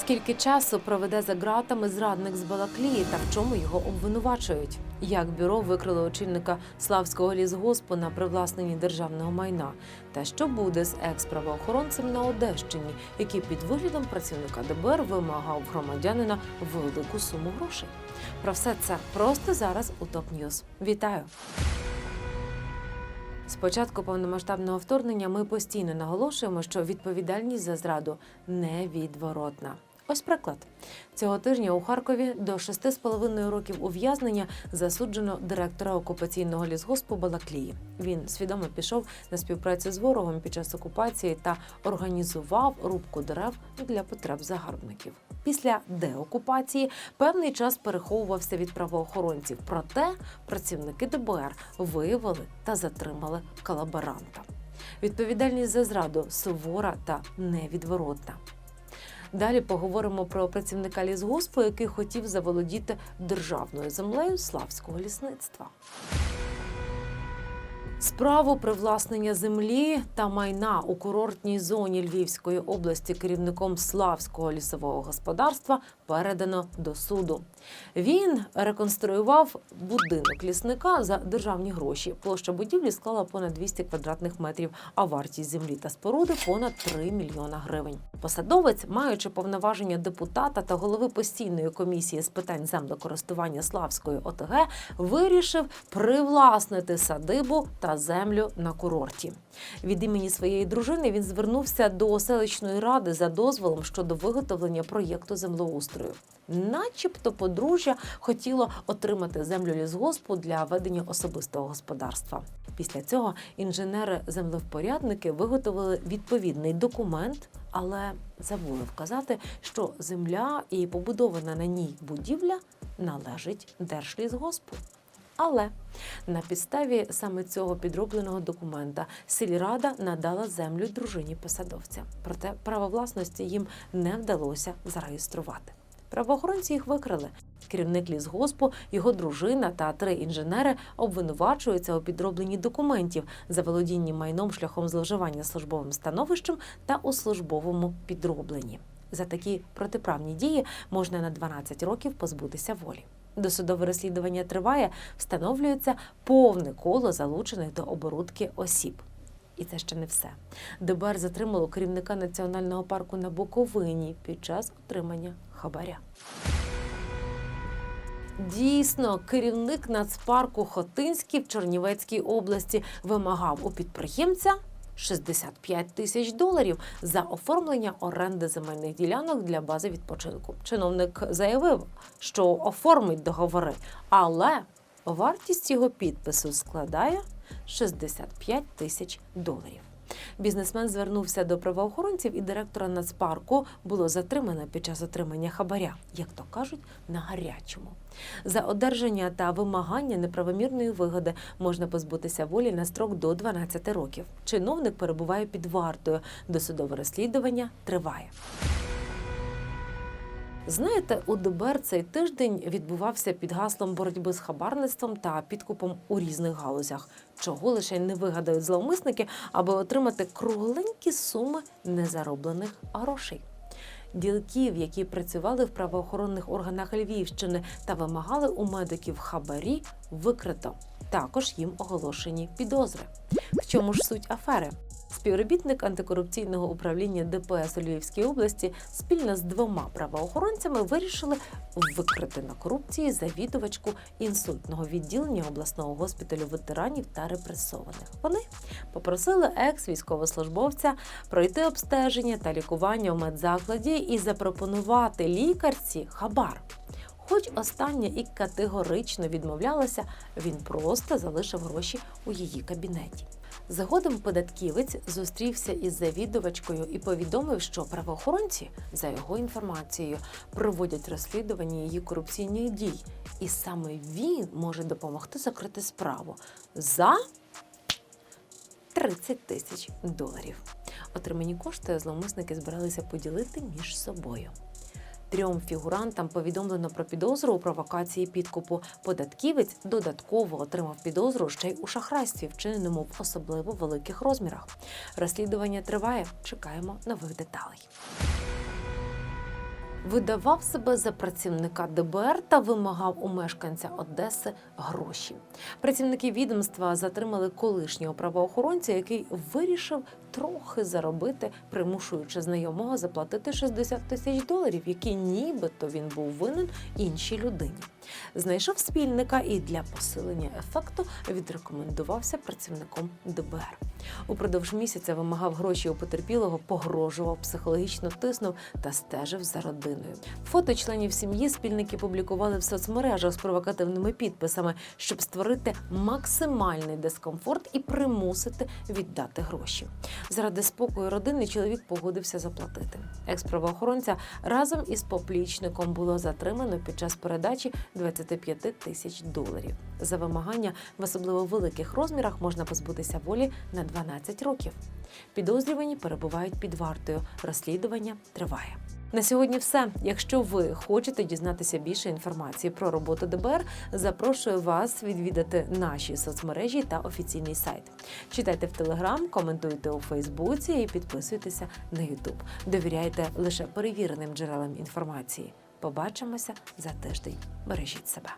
Скільки часу проведе за ґратами зрадник з Балаклії та в чому його обвинувачують? Як бюро викрило очільника Славського лісгоспу на привласненні державного майна? Та що буде з екс-правоохоронцем на Одещині, який під виглядом працівника ДБР вимагав громадянина велику суму грошей? Про все це просто зараз у ТОП Ньюз. Вітаю! З початку повномасштабного вторгнення ми постійно наголошуємо, що відповідальність за зраду невідворотна. Ось приклад цього тижня у Харкові до 6,5 років ув'язнення засуджено директора окупаційного лісгоспу Балаклії. Він свідомо пішов на співпрацю з ворогом під час окупації та організував рубку дерев для потреб загарбників. Після деокупації певний час переховувався від правоохоронців. Проте працівники ДБР виявили та затримали колаборанта. Відповідальність за зраду сувора та невідворотна. Далі поговоримо про працівника лісгоспу, який хотів заволодіти державною землею славського лісництва. Справу привласнення землі та майна у курортній зоні Львівської області керівником Славського лісового господарства передано до суду. Він реконструював будинок лісника за державні гроші. Площа будівлі склала понад 200 квадратних метрів, а вартість землі та споруди понад 3 мільйона гривень. Посадовець, маючи повноваження депутата та голови постійної комісії з питань землекористування Славської ОТГ, вирішив привласнити садибу та землю на курорті. Від імені своєї дружини він звернувся до селищної ради за дозволом щодо виготовлення проєкту землеустрою. Начебто подружжя хотіло отримати землю лісгоспу для ведення особистого господарства. Після цього інженери-землевпорядники виготовили відповідний документ, але забули вказати, що земля і побудована на ній будівля належить Держлісгоспу. Але на підставі саме цього підробленого документа сільрада надала землю дружині посадовця. Проте право власності їм не вдалося зареєструвати. Правоохоронці їх викрили. Керівник лісгоспу, його дружина та три інженери обвинувачуються у підробленні документів за володінні майном шляхом зловживання службовим становищем та у службовому підробленні. За такі протиправні дії можна на 12 років позбутися волі. Досудове розслідування триває, встановлюється повне коло залучених до оборудки осіб. І це ще не все. ДБР затримало керівника національного парку на Буковині під час отримання хабаря. Дійсно, керівник нацпарку Хотинський в Чернівецькій області вимагав у підприємця 65 тисяч доларів за оформлення оренди земельних ділянок для бази відпочинку. Чиновник заявив, що оформить договори, але вартість його підпису складає 65 тисяч доларів. Бізнесмен звернувся до правоохоронців і директора нацпарку було затримано під час отримання хабаря, як то кажуть, на гарячому. За одержання та вимагання неправомірної вигоди можна позбутися волі на строк до 12 років. Чиновник перебуває під вартою. Досудове розслідування триває. Знаєте, у ДБР цей тиждень відбувався під гаслом боротьби з хабарництвом та підкупом у різних галузях, чого лише не вигадають зловмисники, аби отримати кругленькі суми незароблених грошей. Ділків, які працювали в правоохоронних органах Львівщини та вимагали у медиків хабарі, викрито. Також їм оголошені підозри. В чому ж суть афери? Співробітник антикорупційного управління ДПС у Львівській області спільно з двома правоохоронцями вирішили викрити на корупції завідувачку інсультного відділення обласного госпіталю ветеранів та репресованих. Вони попросили екс-військовослужбовця пройти обстеження та лікування у медзакладі і запропонувати лікарці хабар. Хоч остання і категорично відмовлялася, він просто залишив гроші у її кабінеті. Згодом податківець зустрівся із завідувачкою і повідомив, що правоохоронці, за його інформацією, проводять розслідування її корупційних дій, і саме він може допомогти закрити справу за 30 тисяч доларів. Отримані кошти зловмисники збиралися поділити між собою. Трьом фігурантам повідомлено про підозру у провокації підкупу. Податківець додатково отримав підозру ще й у шахрайстві, вчиненому в особливо великих розмірах. Розслідування триває. Чекаємо нових деталей. видавав себе за працівника ДБР та вимагав у мешканця Одеси гроші. Працівники відомства затримали колишнього правоохоронця, який вирішив трохи заробити, примушуючи знайомого заплатити 60 тисяч доларів, які нібито він був винен іншій людині. Знайшов спільника і для посилення ефекту відрекомендувався працівником ДБР. Упродовж місяця вимагав гроші у потерпілого, погрожував, психологічно тиснув та стежив за родиною. Фото членів сім'ї спільники публікували в соцмережах з провокативними підписами, щоб створити максимальний дискомфорт і примусити віддати гроші. Заради спокою родини чоловік погодився заплатити. Екс-правоохоронця разом із поплічником було затримано під час передачі 25 тисяч доларів. За вимагання в особливо великих розмірах можна позбутися волі на 12 років. Підозрювані перебувають під вартою. Розслідування триває. На сьогодні все. Якщо ви хочете дізнатися більше інформації про роботу ДБР, запрошую вас відвідати наші соцмережі та офіційний сайт. Читайте в Телеграм, коментуйте у Фейсбуці і підписуйтеся на Ютуб. Довіряйте лише перевіреним джерелам інформації. Побачимося за тиждень. Бережіть себе.